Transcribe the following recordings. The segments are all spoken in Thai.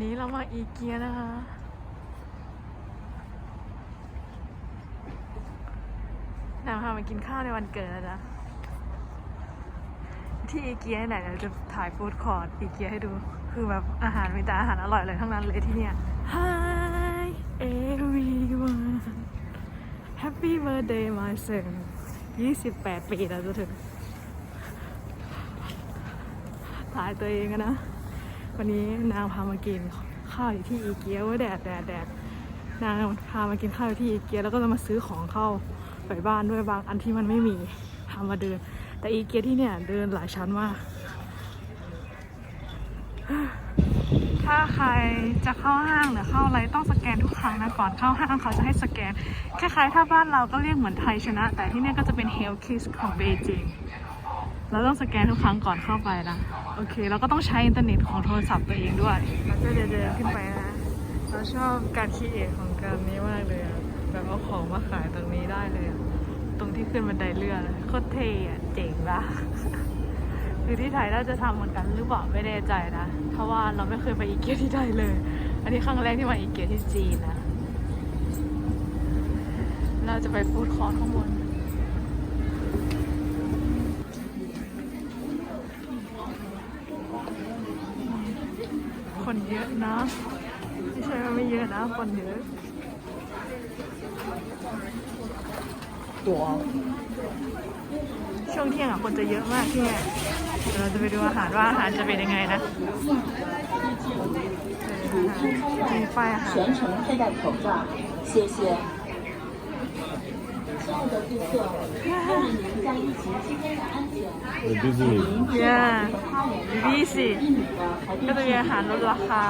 นี้เรามาอีเกียนะคะ นาพามากินข้าวในวันเกิดแล้วนะที่อีเกียไหนเดี๋ยวจะถ่ายฟู้ดคอร์ทอีเกียให้ดู คือแบบอาหารมีแต่อาหารอร่อยเลยทั้งนั้นเลยที่เนี่ย Hi everyone Happy birthday my son 28 ปีแล้วจะถึงถ่ายตัวเองนะ วันนี้นางพามากินข้าวอยู่ที่อีเกียว่าแดดแดดแดดนางพามากินข้าวอยู่ที่อีเกียแล้วก็จะมาซื้อของเข้าไปบ้านด้วยบางอันที่มันไม่มีพามาเดิน แต่อีเกียที่เนี่ยเดินหลายชั้นมากถ้าใครจะเข้าห้างหรือเข้าอะไรต้องสแกนทุกครั้งนะก่อนเข้าห้างเขาจะให้สแกนคล้ายๆถ้าบ้านเราก็เรียกเหมือนไทยชนะ แต่ที่เนี่ยก็จะเป็น Health Kiss ของเบจิง เราต้องสแกนทุกครั้งก่อนเข้าไปนะ โอเค เราก็ต้องใช้อินเทอร์เน็ตของโทรศัพท์ตัวเองด้วยแล้วก็เดินเดินขึ้นไปนะเราชอบการคิดเอทของการนี้มากเลยอะแบบเอาของมาขายตรงนี้ได้เลยอะตรงที่ขึ้นบันไดเลื่อนโคตรเท่อะเจ๋งปะคือที่ไทยน่าจะทำเหมือนกันหรือเปล่าไม่แน่ใจนะเพราะว่าเราไม่เคยไปอีเกียที่ไทยเลย อันนี้ครั้งแรกที่มาอีเกียที่จีนนะเราจะไปฟูดคอร์ทข้างบน คนเยอะนะ ไม่ใช่ว่าไม่เยอะนะ คนเยอะ ตัว ช่วงเที่ยงอ่ะคนจะเยอะมากที่เนี่ยเดี๋ยวเราจะไปดูอาหารว่าอาหารจะเป็นยังไงนะมีป้ายอาหาร 全程佩戴口罩，谢谢。亲爱的顾客，为了您在疫情期间的 安全， busy 您确 เย่ 保和他人 บีสิ 一米的排 ก็ 队 จะมีอาหารลดราคา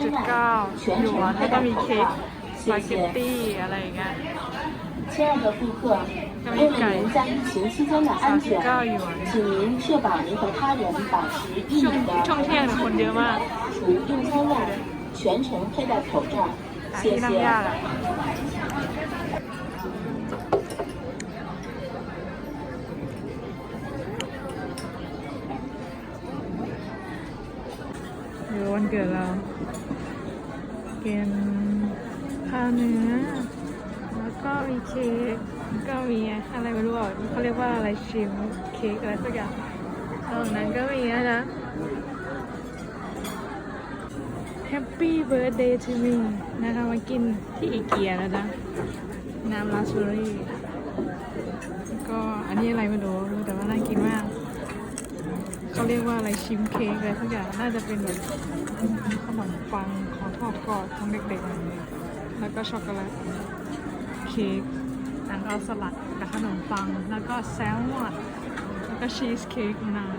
9.9 หยวนแล้วก็มีเค้กสปาเกตตี้อะไรอย่างเงี้ย 亲爱的顾客，为了您在疫情期间的安全， 39หยวน 请您确保您和他人保持一 ช่วง 米的 ช่วงเที่ยงเนี่ยคนเยอะมาก 除用餐外，全程佩戴口罩， หา 谢 ที่นั่ง 谢 ยาก。อะเดี๋ยววันเกิดเราเกินข้าวเนื้อ แล้วก็มีเค้กแล้วก็มีอะไรไม่รู้อะเขาเรียกว่าอะไรชิมเค้กอะไรสักอย่างตรงนั้นก็มีนะ Happy birthday to me นะคะมากินที่อีเกียนะจ๊ะน้ำราสเบอร์รี่แล้วก็อันนี้อะไรไม่รู้ แต่ว่าน่ากินมาก เขาเรียกว่าอะไรชิมเค้กอะไรทุกอย่างน่าจะเป็นแบบขนมปังของทอดกรอบของเด็กๆอะไรอย่างเงี้ยแล้วก็ช็อกโกแลตเค้กแล้วก็สลัดกับขนมปังแล้วก็แซลมอนแล้วก็ชีสเค้กนาน